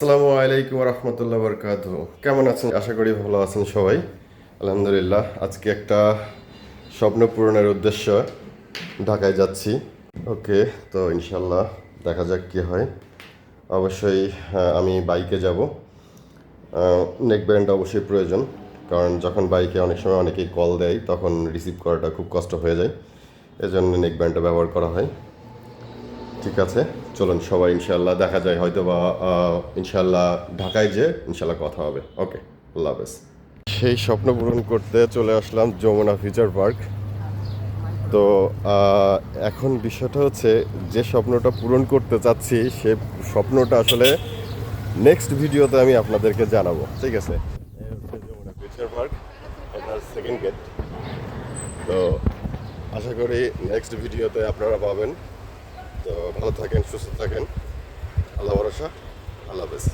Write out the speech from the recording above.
আসসালামু আলাইকুম রহমতুল্লাহ বরকাত কেমন আছেন? আশা করি ভালো আছেন সবাই। আলহামদুলিল্লাহ, আজকে একটা স্বপ্ন পূরণের উদ্দেশ্য ঢাকায় যাচ্ছি। ওকে, তো ইনশাল্লাহ দেখা যাক কি হয়। অবশ্যই আমি বাইকে যাব। নেক ব্যান্ড অবশ্যই প্রয়োজন, কারণ যখন বাইকে অনেক সময় অনেকেই কল দেয়, তখন রিসিভ করাটা খুব কষ্ট হয়ে যায়। এজন্য নেক ব্যান্ডটা ব্যবহার করা হয়। ঠিক আছে, চলুন সবাই ইনশাল্লাহ দেখা যায় হয়তো বা ইনশাল্লাহ ঢাকায় যে ইনশাল্লাহ কথা হবে। ওকে আল্লাহ হাফেজ। সেই স্বপ্ন পূরণ করতে চলে আসলাম যমুনা ফিউচার পার্ক। তো এখন বিষয়টা হচ্ছে, যে স্বপ্নটা পূরণ করতে চাচ্ছি, সে স্বপ্নটা আসলে নেক্সট ভিডিওতে আমি আপনাদেরকে জানাব, ঠিক আছে? Jamuna future park second gate তো, আশা করি নেক্সট ভিডিওতে আপনারা পাবেন। তো ভালো থাকেন সুস্থ থাকেন। আল্লাহ ভরসা আল্লাহ হাফেজ।